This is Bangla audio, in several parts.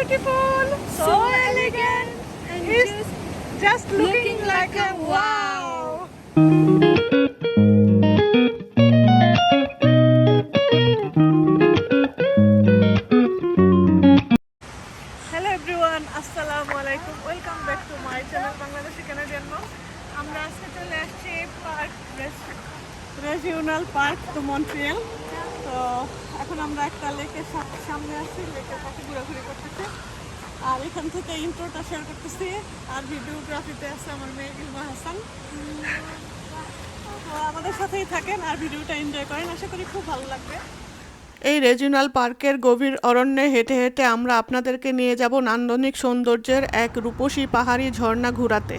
beautiful, so, elegant, and It's just just looking, looking like, like a wow. Hello everyone আসসালামু আলাইকুম welcome back to my channel Bangladeshi Canadian mom আমরা আজকে চলে আসছি park regional park to Montreal তো এখন আমরা একটা লেকের সামনে আছি লেকের পাশে ঘোরাঘুরি করতেছি। আর এখান থেকে ইন্ট্রোটা শেয়ার করতেছি। আর ভিডিওগ্রাফিতে আছে আমার মেয়ে ইলমা হাসান। তো আমাদের সাথেই থাকেন আর ভিডিওটা এনজয় করেন। আশা করি খুব ভালো লাগবে। এই রেজিনাল পার্কের গভীর অরণ্যে হেঁটে হেঁটে আমরা আপনাদেরকে নিয়ে যাব নান্দনিক সৌন্দর্যের এক রূপসী পাহাড়ি ঝর্ণা ঘোরাতে।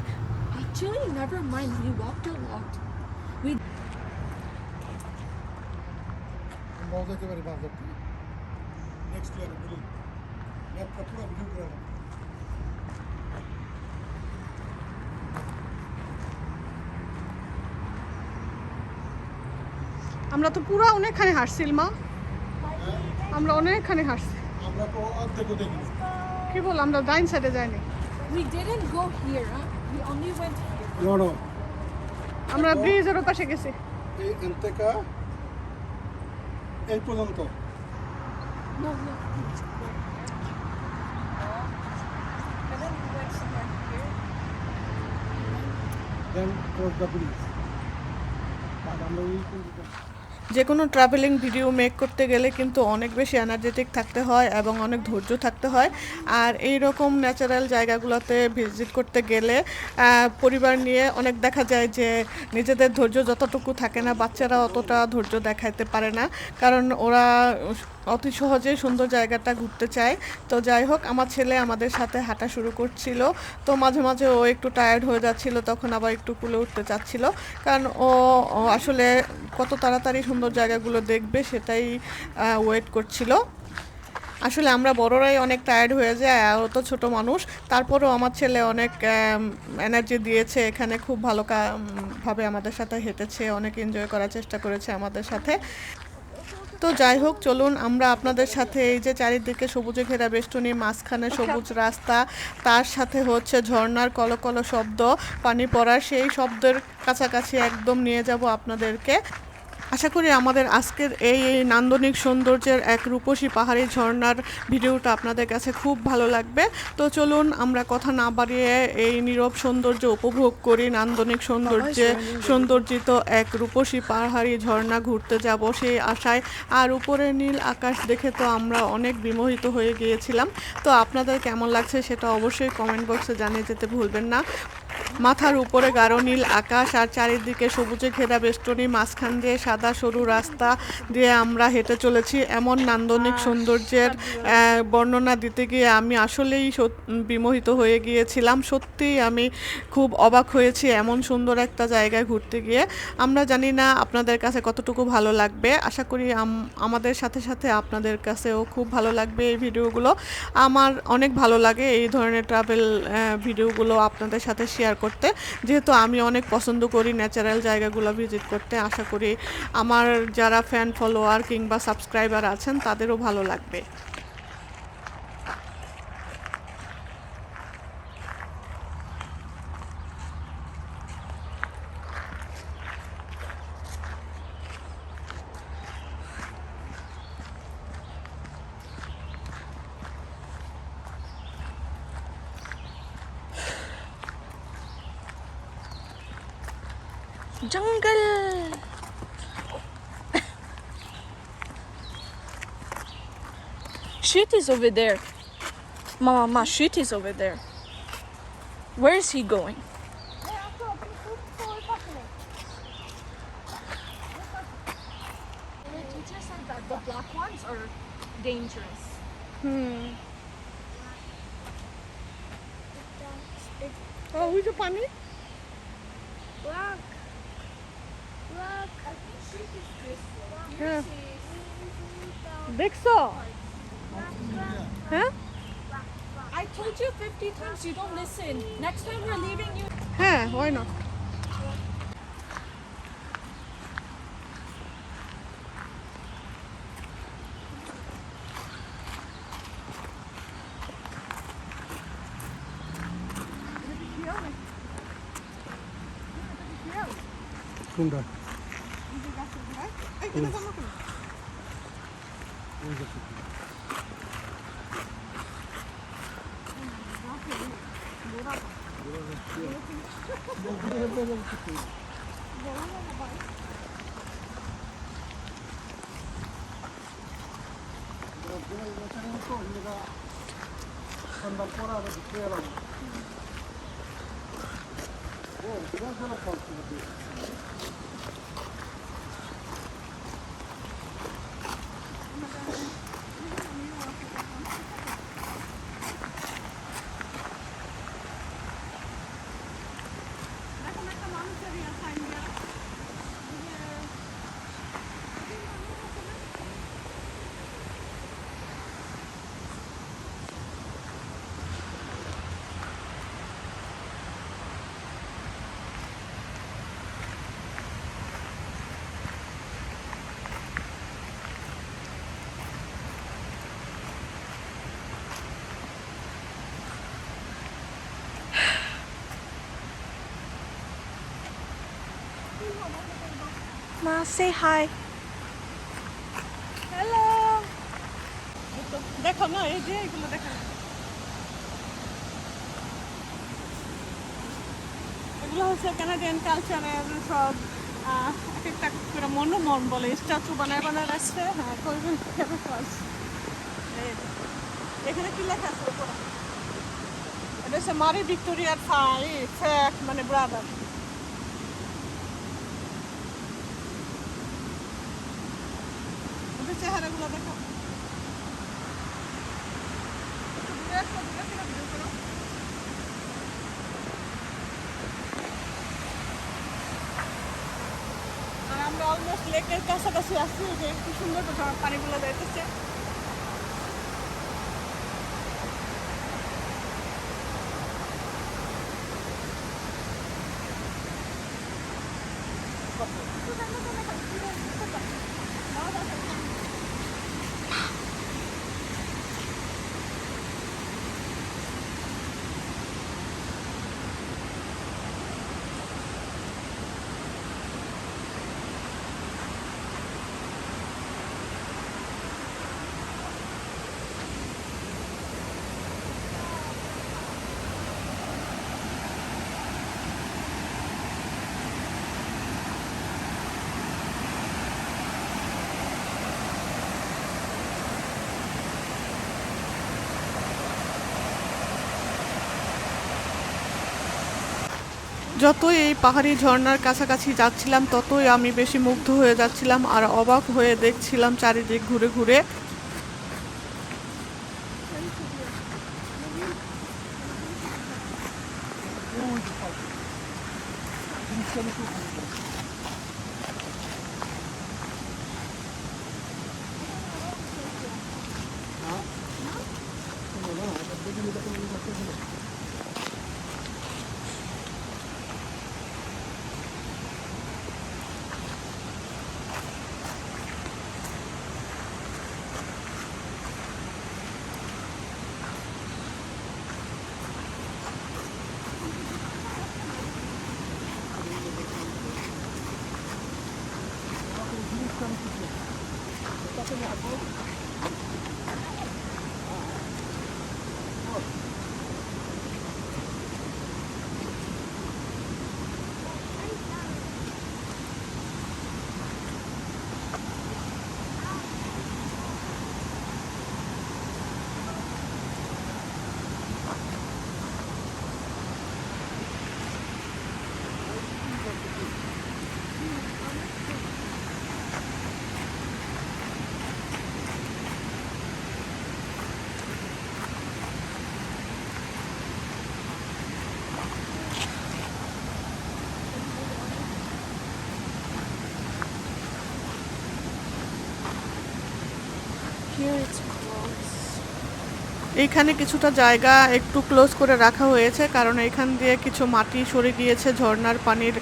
আমরাও যেতে পারি মাছ ধরতে নেক্সট ইয়ার ভিডিও ম্যাপটা পুরো ভিডিও করে আমরা তো পুরো অনেকখানে হাসছিল মা। আমরা অনেকখানে হাসছি আমরা তো অর্ধেকও দেখিনি। কি বল আমরা ডাইন সাইডে যাইনি। We didn't go here huh? we only went here. No no. আমরা ব্রিজের পাশে গেছি। এই এন্তেকা এই পর্যন্ত No, no. And then we went somewhere here. Then cross the যে কোনো ট্রাভেলিং ভিডিও মেক করতে গেলে কিন্তু অনেক বেশি এনার্জেটিক থাকতে হয় এবং অনেক ধৈর্য থাকতে হয়। আর এই রকম ন্যাচারাল জায়গাগুলোতে ভিজিট করতে গেলে পরিবার নিয়ে অনেক দেখা যায় যে নিজেদের ধৈর্য যতটুকু থাকে না, বাচ্চারা অতটা ধৈর্য দেখাইতে পারে না। কারণ ওরা অতি সহজে সুন্দর জায়গাটা ঘুরতে চায়। তো যাই হোক, আমার ছেলে আমাদের সাথে হাঁটা শুরু করছিল। তো মাঝে মাঝে ও একটু টায়ার্ড হয়ে যাচ্ছিল, তখন আবার একটু কুলে উঠতে চাচ্ছিল। কারণ ও আসলে কত তাড়াতাড়ি সুন্দর জায়গাগুলো দেখবে সেটাই ওয়েট করছিল। আসলে আমরা বড়রাই অনেক টায়ার্ড হয়ে যায় আর তো ছোট মানুষ। তারপরেও আমার ছেলে অনেক এনার্জি দিয়েছে এখানে খুব ভালো ভাবে আমাদের সাথে হেঁটেছে অনেক এনজয় করার চেষ্টা করেছে আমাদের সাথে। তো যাই হোক চলুন আমরা আপনাদের সাথে এই যে চারিদিকে সবুজে ঘেরা বেষ্টনী মাঝখানে সবুজ রাস্তা তার সাথে হচ্ছে ঝর্ণার কলকল শব্দ পানি পড়ার সেই শব্দের কাছাকাছি একদম নিয়ে যাব আপনাদেরকে। আশা করি আমাদের আজকের এই এই নান্দনিক সৌন্দর্যের এক রূপসী পাহাড়ি ঝর্ণার ভিডিওটা আপনাদের কাছে খুব ভালো লাগবে। তো চলুন আমরা কথা না বাড়িয়ে এই নীরব সৌন্দর্য উপভোগ করি। নান্দনিক সৌন্দর্যে সৌন্দর্যিত এক রূপসী পাহাড়ি ঝর্ণা ঘুরতে যাব সেই আশায়। আর উপরে নীল আকাশ দেখে তো আমরা অনেক বিমোহিত হয়ে গিয়েছিলাম। তো আপনাদের কেমন লাগছে সেটা অবশ্যই কমেন্ট বক্সে জানিয়ে যেতে ভুলবেন না। মাথার উপরে গাঢ় নীল আকাশ আর চারিদিকে সবুজে ঘেরা বেষ্টনী মাঝখান দিয়ে সাদা সরু রাস্তা দিয়ে আমরা হেঁটে চলেছি। এমন নান্দনিক সৌন্দর্যের বর্ণনা দিতে গিয়ে আমি আসলেই বিমোহিত হয়ে গিয়েছিলাম। সত্যিই আমি খুব অবাক হয়েছি এমন সুন্দর একটা জায়গায় ঘুরতে গিয়ে। আমরা জানি না আপনাদের কাছে কতটুকু ভালো লাগবে। আশা করি আমাদের সাথে সাথে আপনাদের কাছেও খুব ভালো লাগবে এই ভিডিওগুলো। আমার অনেক ভালো লাগে এই ধরনের ট্রাভেল ভিডিওগুলো আপনাদের সাথে শেয়ার করতে। যেহেতু আমি অনেক পছন্দ করি ন্যাচারাল জায়গাগুলো ভিজিট করতে। আশা করি আমার যারা ফ্যান ফলোয়ার কিংবা সাবস্ক্রাইবার আছেন তাদেরও ভালো লাগবে Jungle. Shoot is over there. Mama, Mama, shoot is over there. Where is he going? the black ones are dangerous. Hmm. Oh, who's your bunny? Black. Black. I think. Yeah. Big saw. Huh? I told you 50 times, you don't listen. Next time we're leaving you. Huh, why not? Kunda. 한번돌아가서뛰어 라. 오, 그냥저렇게할수있는 데. Ma, say hi. Hello. দেখো না এই যে এগুলো দেখো এগুলো হচ্ছে কানাডিয়ান কালচারের সব এক একটা করে মনোমন বলে স্ট্যাচু বানায় বানায় রাখছে হ্যাঁ যে। এখানে কি লেখা আছে এটা হচ্ছে মারি ভিক্টোরিয়ার ফাই ফ্যাক মানে ব্রাদার দেখো করো। আমরা অলমোস্ট লেকের কাছাকাছি আসছি যে কি সুন্দর তো পানিগুলো যাইতেছে যতই এই পাহাড়ি ঝর্নার কাছাকাছি যাচ্ছিলাম, ততই আমি বেশি মুগ্ধ হয়ে যাচ্ছিলাম আর অবাক হয়ে দেখছিলাম চারিদিক ঘুরে ঘুরে। এইখানে কিছুটা জায়গা একটু ক্লোজ করে রাখা হয়েছে, কারণ এখান দিয়ে কিছু মাটি সরে গিয়েছে ঝর্ণার পানির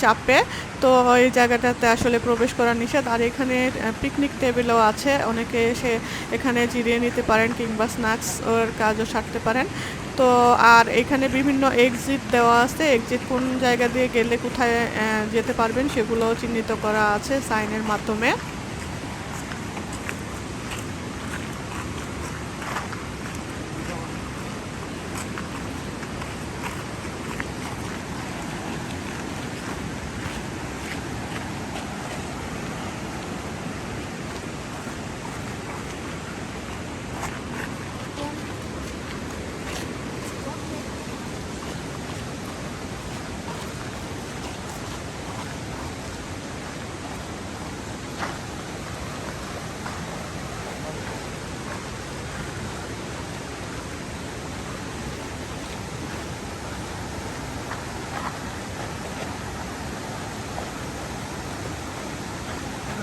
চাপে। তো এই জায়গাটাতে আসলে প্রবেশ করা নিষেধ। আর এখানে পিকনিক টেবিলও আছে। অনেকে এসে এখানে জিরিয়ে নিতে পারেন কিংবা স্ন্যাক্স ওর কাজও সারতে পারেন। তো আর এখানে বিভিন্ন এক্সিট দেওয়া আছে। এক্সিট কোন জায়গা দিয়ে গেলে কোথায় যেতে পারবেন সেগুলো চিহ্নিত করা আছে সাইনের মাধ্যমে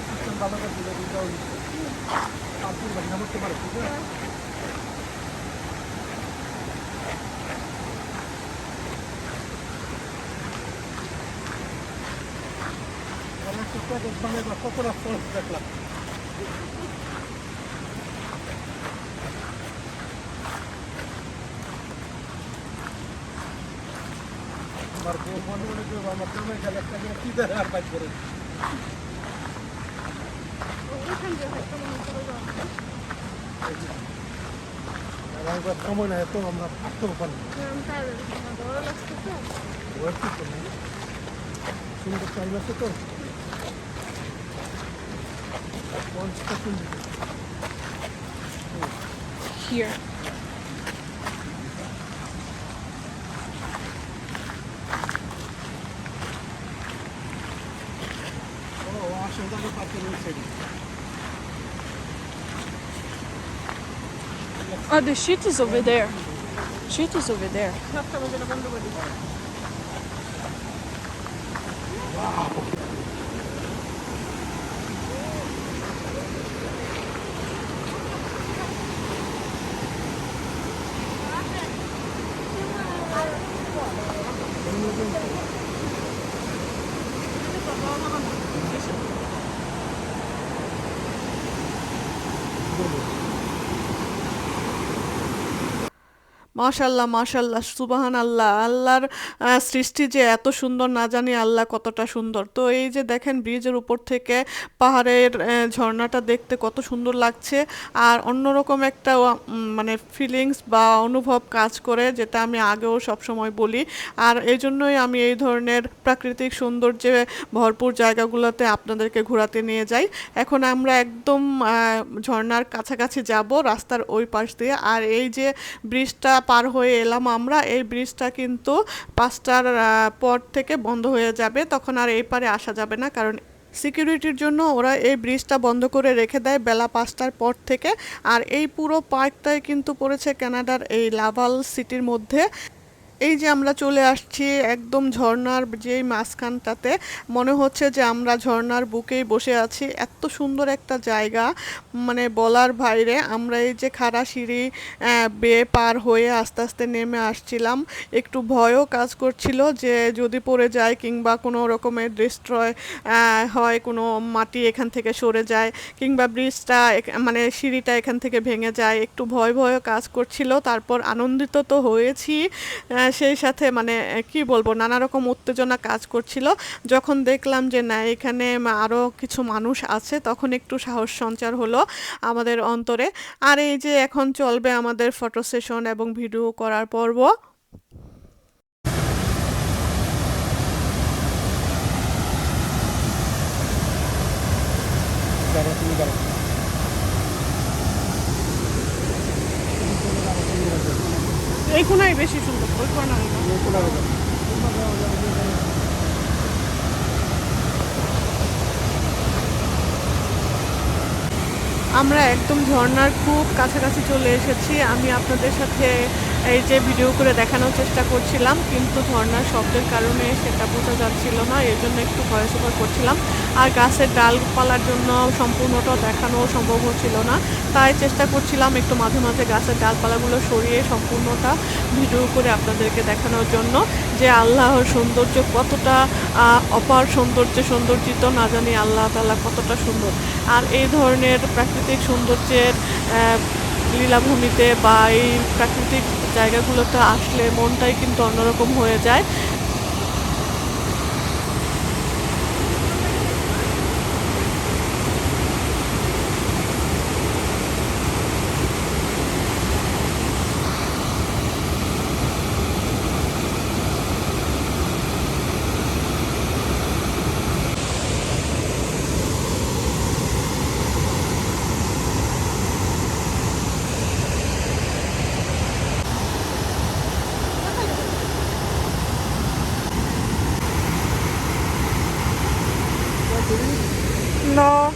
সিস্টেম ভালো করে দিলে দুটো পাঁচজন বাড়ি নামতে পারে ঠিক আছে অনেক টুকটাক একদম এবার কত রাস্তা দেখলাম আমার মনে মনে করব আমার তুমি গেলে একটা কি আর বাইক করে আমার সময় নাই তো আমরা থাকতেও পারি না। ওয়েট করতে নেই সুন্দর টাইম আছে তো পঞ্চটা সুন্দর Here. Oh, the shit is over there. Shit is over there. মাশাল্লাহ মাশাল্লাহ সুবাহান আল্লাহ আল্লাহর সৃষ্টি যে এত সুন্দর, না জানি আল্লাহ কতটা সুন্দর। তো এই যে দেখেন ব্রিজের উপর থেকে পাহাড়ের ঝর্ণাটা দেখতে কত সুন্দর লাগছে। আর অন্যরকম একটা মানে ফিলিংস বা অনুভব কাজ করে, যেটা আমি আগেও সবসময় বলি। আর এই জন্যই আমি এই ধরনের প্রাকৃতিক সৌন্দর্যে ভরপুর জায়গাগুলোতে আপনাদেরকে ঘোরাতে নিয়ে যাই। এখন আমরা একদম ঝর্ণার কাছাকাছি যাব রাস্তার ওই পাশ দিয়ে। আর এই যে ব্রিজটা পার হয়ে এলাম আমরা। এই ব্রিজটা কিন্তু পাঁচটার পর থেকে বন্ধ হয়ে যাবে। তখন আর এই পারে আসা যাবে না। কারণ সিকিউরিটির জন্য ওরা এই ব্রিজটা বন্ধ করে রেখে দেয় বেলা পাঁচটার পর থেকে। আর এই পুরো পার্কটাই কিন্তু পড়েছে কানাডার এই লাভাল সিটির মধ্যে। এই যে আমরা চলে আসছি একদম ঝর্ণার যেই মাঝখানটাতে, মনে হচ্ছে যে আমরা ঝর্ণার বুকেই বসে আছি। এত সুন্দর একটা জায়গা মানে বলার বাইরে আমরা এই যে খাড়া সিঁড়ি বেয়ে পার হয়ে আস্তে আস্তে নেমে আসছিলাম। একটু ভয়ও কাজ করছিল যে যদি পড়ে যায় কিংবা কোনো রকমের ডিস্ট্রয় হয়, কোনো মাটি এখান থেকে সরে যায় কিংবা ব্রিজটা মানে সিঁড়িটা এখান থেকে ভেঙে যায়, একটু ভয় ভয়ও কাজ করছিল। তারপর আনন্দিত তো হয়েছি। সেই সাথে মানে কি বলব নানা রকম উত্তেজনা কাজ করছিল। যখন দেখলাম যে, না, এখানে আরও কিছু মানুষ আছে, তখন একটু সাহস সঞ্চার হলো আমাদের অন্তরে। আর এই যে, এখন চলবে আমাদের ফটো সেশন এবং ভিডিও করার পর্ব। কোনাই বেশি সুন্দর। আমরা একদম ঝর্নার খুব কাছাকাছি চলে এসেছি। আমি আপনাদের সাথে এই যে ভিডিও করে দেখানোর চেষ্টা করছিলাম, কিন্তু ঝর্ণার শব্দের কারণে সেটা বোঝা যাচ্ছিল না, এই জন্য একটু ভয়েস ওভার করছিলাম। আর গাছের ডালপালার জন্য সম্পূর্ণটা দেখানো সম্ভব হচ্ছিল না। তাই চেষ্টা করছিলাম একটু মাঝে মাঝে গাছের ডালপালাগুলো সরিয়ে সম্পূর্ণটা ভিডিও করে আপনাদেরকে দেখানোর জন্য যে আল্লাহর সৌন্দর্য কতটা অপার সৌন্দর্যে সৌন্দর্যিত না জানি আল্লাহ তাআলা কতটা সুন্দর। আর এই ধরনের প্রাকৃতিক সৌন্দর্যের লীলাভূমিতে বা এই প্রাকৃতিক জায়গাগুলোতে আসলে মনটাই কিন্তু অন্যরকম হয়ে যায়। No.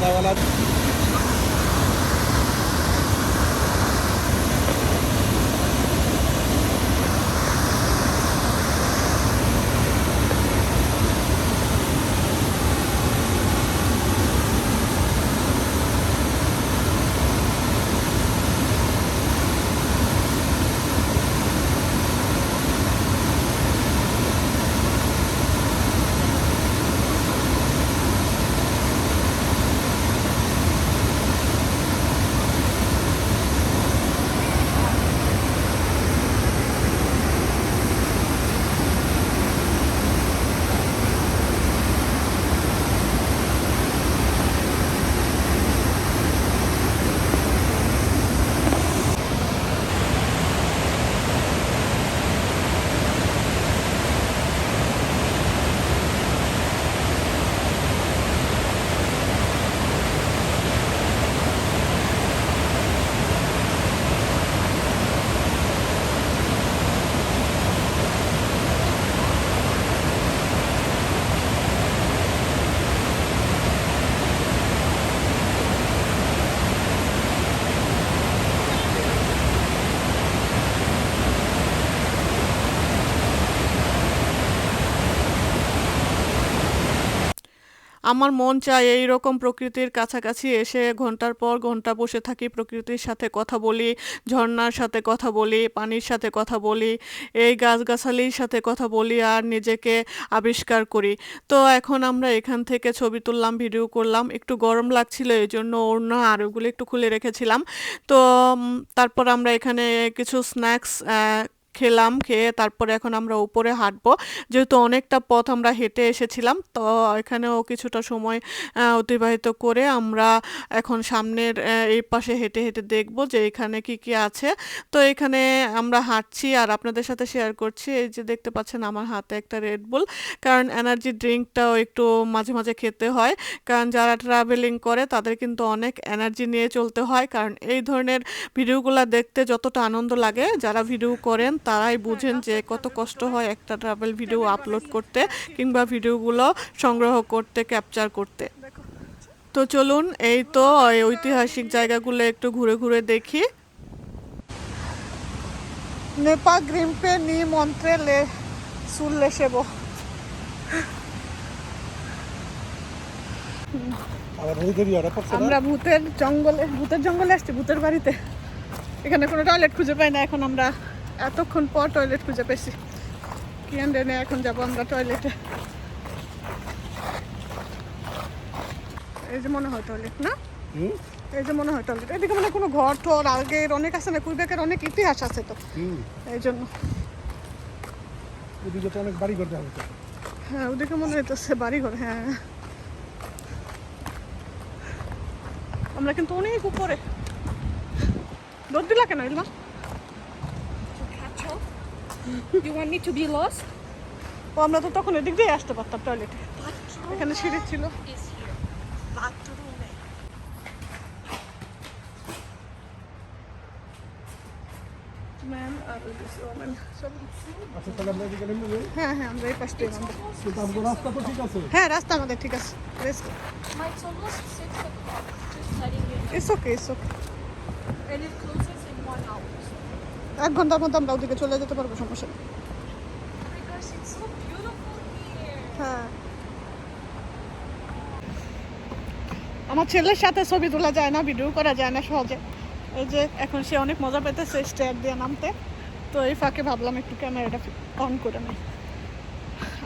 দেওয়ালা আমার মন চায় এই রকম প্রকৃতির কাছাকাছি এসে ঘণ্টার পর ঘণ্টা বসে থাকি প্রকৃতির সাথে কথা বলি ঝর্নার সাথে কথা বলি, পানির সাথে কথা বলি, এই গাছগাছালির সাথে কথা বলি আর নিজেকে আবিষ্কার করি। তো এখন আমরা এখান থেকে ছবি তুললাম, ভিডিও করলাম, একটু গরম লাগছিল এই জন্য ওড়না আর ওগুলো একটু খুলে রেখেছিলাম। তো তারপর আমরা এখানে কিছু স্ন্যাক্স খেলাম, খেয়ে তারপরে এখন আমরা উপরে হাঁটবো। যেহেতু অনেকটা পথ আমরা হেঁটে এসেছিলাম, তো এখানেও কিছুটা সময় অতিবাহিত করে আমরা এখন সামনের এই পাশে হেঁটে হেঁটে দেখব যে এখানে কি কি আছে। তো এখানে আমরা হাঁটছি আর আপনাদের সাথে শেয়ার করছি। এই যে দেখতে পাচ্ছেন আমার হাতে একটা রেড বুল কারণ এনার্জি ড্রিঙ্কটাও একটু মাঝে মাঝে খেতে হয়। কারণ যারা ট্রাভেলিং করে তাদের কিন্তু অনেক এনার্জি নিয়ে চলতে হয়, কারণ এই ধরনের ভিডিওগুলো দেখতে যতটা আনন্দ লাগে, যারা ভিডিও করেন তারাই বুঝেন যে কত কষ্ট হয় একটা ট্রাভেল ভিডিও আপলোড করতে কিংবা ভিডিওগুলো সংগ্রহ করতে ক্যাপচার করতে। তো চলুন এই তো ঐতিহাসিক জায়গাগুলো একটু ঘুরে ঘুরে দেখি। নেপা গ্রিম্পে নি মন্ত্রে লে সুললে সেবো। আমরা ভূতের জঙ্গলে ভূতের জঙ্গলে আসছি ভূতের বাড়িতে। এখানে কোনো টয়লেট খুঁজে পাই না এখন আমরা এতক্ষণ পর টয়লেট খুঁজে পেয়েছি কি আন্ডে এখন যাব আমরা টয়লেটে এই যে মনে হয় টয়লেট না? হুম? এই যে মনে হয় টয়লেট এদিকে মানে কোনো ঘর টর আগের অনেক আছে না কুইবেকের অনেক ইতিহাস আছে তো। এই জন্য। ওদিকে তো অনেক বাড়ি করতে হবে হ্যাঁ ওদিকে মনে হইতেছে বাড়ি ঘর হ্যাঁ। আমরা কিন্তু অনেক উপরে। দৌড় দিলা কেন up? You want me to be lost? ও আমরা তো তখন এদিক দিয়ে আসতে পারতাম টয়লেটে এখানে সিঁড়ি ছিল Is here. Bathroom. ম্যাম আর ওই যে woman, সব- আচ্ছা তাহলে আমরা এদিকে নেমে যাই হ্যাঁ হ্যাঁ আমরা এই পাশ দিয়ে নামবো। কিন্তু আমাদের রাস্তা তো ঠিক আছে হ্যাঁ রাস্তা আমাদের ঠিক আছে Let's go. Mike's almost six o'clock. Just let it's okay it's okay And it closes in one hour. এক ঘণ্টার মধ্যে আমরা ওদিকে চলে যেতে পারব সমস্যা. হ্যাঁ। আমার ছেলের সাথে ছবি তোলা যায় না ভিডিও করা যায় না সহজে। এই যে এখন সে অনেক মজা পেতেছে স্টেয়ার দিয়ে নামতে। তো এই ফাঁকে ভাবলাম একটু ক্যামেরাটা অন করে নিই।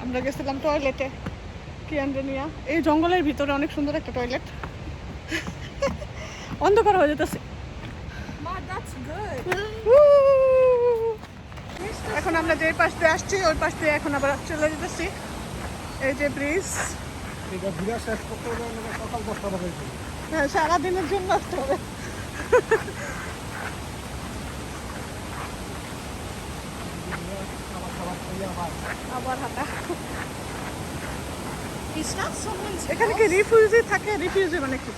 আমরা গেছিলাম টয়লেটে কিয়ানরে নিয়ে এই জঙ্গলের ভিতরে অনেক সুন্দর একটা টয়লেট অন্ধকার হয়ে যেতেছে. এখন আমরা যে পাশ দিয়ে আসছি ওই পাশ দিয়ে এখন আবার চলে যেতেছি। এই যে ব্রিজ। বাজে। হ্যাঁ সারাদিনের জন্য আসতে হবে। এখানে কি রিফিউজি থাকে? রিফিউজি মানে কি?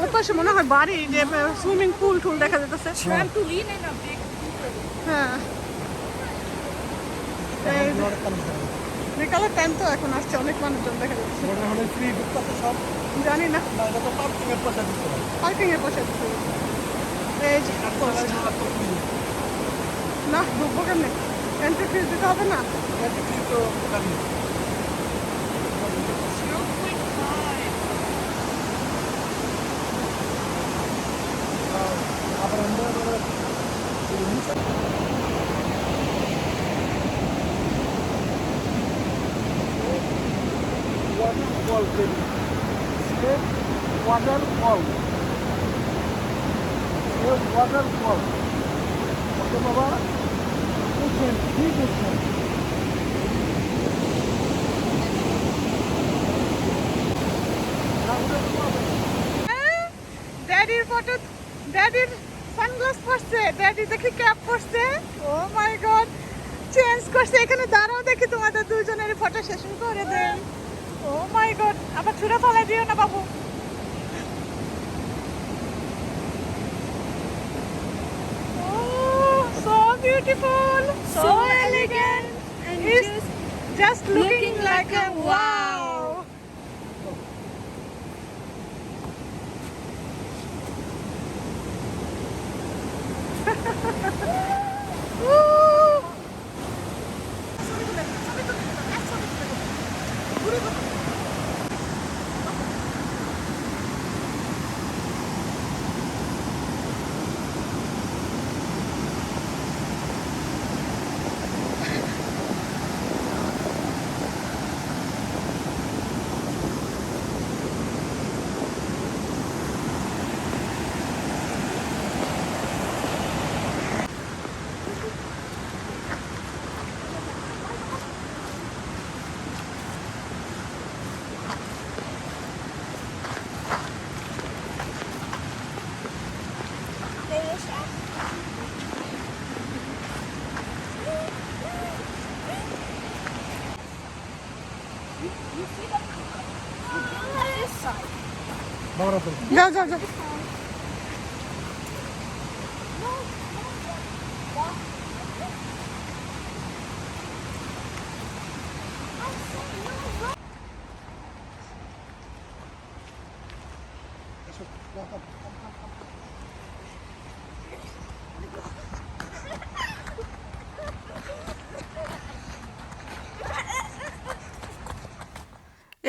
ওই পাশে মনে হয় বাড়ি যে সুইমিং পুল টুল দেখা যেতেছে pool. হ্যাঁ। বিকালের টাইম তো এখন আসছে অনেক মানুষজন দেখা যাচ্ছে। জানি না। তো পার্কিং এর পয়সা দিতে না ঢুকবো কেমনে? এন্ট্রি ফিস দিতে হবে না? তো জানি 0.5. waterfall state waterfall state waterfall okay baba you can see this one পরছে দেখি ক্যাপ পরছে ও মাই গড চেঞ্জ করছে। এখানে দাঁড়াও দেখি তোমাদের দুজনের ফটো সেশন করে দেন ও মাই গড আবার ছুঁড়ে ফেলাই দিও না বাবু। Oh, so beautiful, so, elegant, and just just looking, looking like, a wow. বাবা তো যাও যাও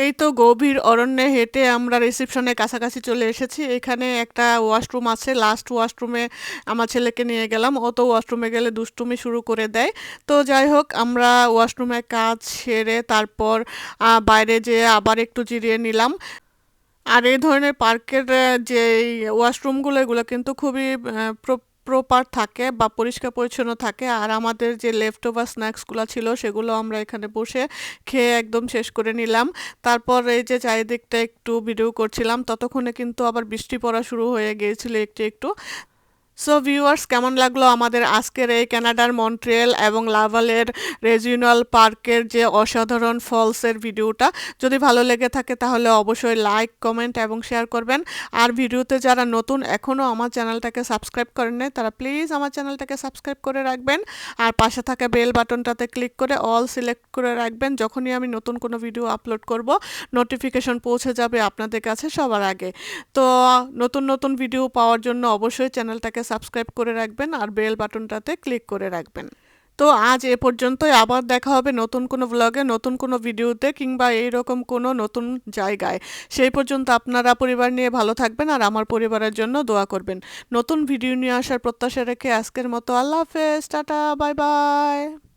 এই তো গভীর অরণ্যে হেঁটে আমরা রিসেপশনের কাছাকাছি চলে এসেছি। এখানে একটা ওয়াশরুম আছে। লাস্ট ওয়াশরুমে আমার ছেলেকে নিয়ে গেলাম। ও তো ওয়াশরুমে গেলে দুষ্টুমি শুরু করে দেয়। তো যাই হোক, আমরা ওয়াশরুমে কাজ সেরে তারপর বাইরে যেয়ে আবার একটু জিরিয়ে নিলাম। আর এই ধরনের পার্কের যে ওয়াশরুমগুলো, এগুলো কিন্তু খুবই প্রপার থাকে বা পরিষ্কার পরিচ্ছন্ন থাকে, আর আমাদের যে লেফট ওভার স্ন্যাক্সগুলো ছিল সেগুলো আমরা এখানে বসে খেয়ে একদম শেষ করে নিলাম। তারপর এই যে চারিদিকটা একটু ভিডিও করছিলাম, ততক্ষণে কিন্তু আবার বৃষ্টি পড়া শুরু হয়ে গিয়েছিল একটু একটু। সো ভিউয়ার্স কেমন লাগল আমাদের আজকের এই কানাডার মন্ট্রিয়েল এবং লাভালের রেজিওনাল পার্কের যে অসাধারণ ফলসের ভিডিওটা? যদি ভালো লেগে থাকে তাহলে অবশ্যই লাইক কমেন্ট এবং শেয়ার করবেন। আর ভিডিওতে যারা নতুন এখনও আমার চ্যানেলটাকে সাবস্ক্রাইব করেন নাই, তারা প্লিজ আমার চ্যানেলটাকে সাবস্ক্রাইব করে রাখবেন। আর পাশে থাকা বেল বাটনটাতে ক্লিক করে অল সিলেক্ট করে রাখবেন। যখনই আমি নতুন কোনো ভিডিও আপলোড করব নোটিফিকেশন পৌঁছে যাবে আপনাদের কাছে সবার আগে। তো নতুন নতুন ভিডিও পাওয়ার জন্য অবশ্যই চ্যানেলটাকে সাবস্ক্রাইব করে রাখবেন আর বেল বাটনটাতে ক্লিক করে রাখবেন। তো আজ এ পর্যন্তই। আবার দেখা হবে নতুন কোনো ব্লগে নতুন কোনো ভিডিওতে কিংবা এইরকম কোনো নতুন জায়গায়। সেই পর্যন্ত আপনারা পরিবার নিয়ে ভালো থাকবেন আর আমার পরিবারের জন্য দোয়া করবেন। নতুন ভিডিও নিয়ে আসার প্রত্যাশা রেখে আজকের মতো আল্লাহ হাফেজ। Tata bye bye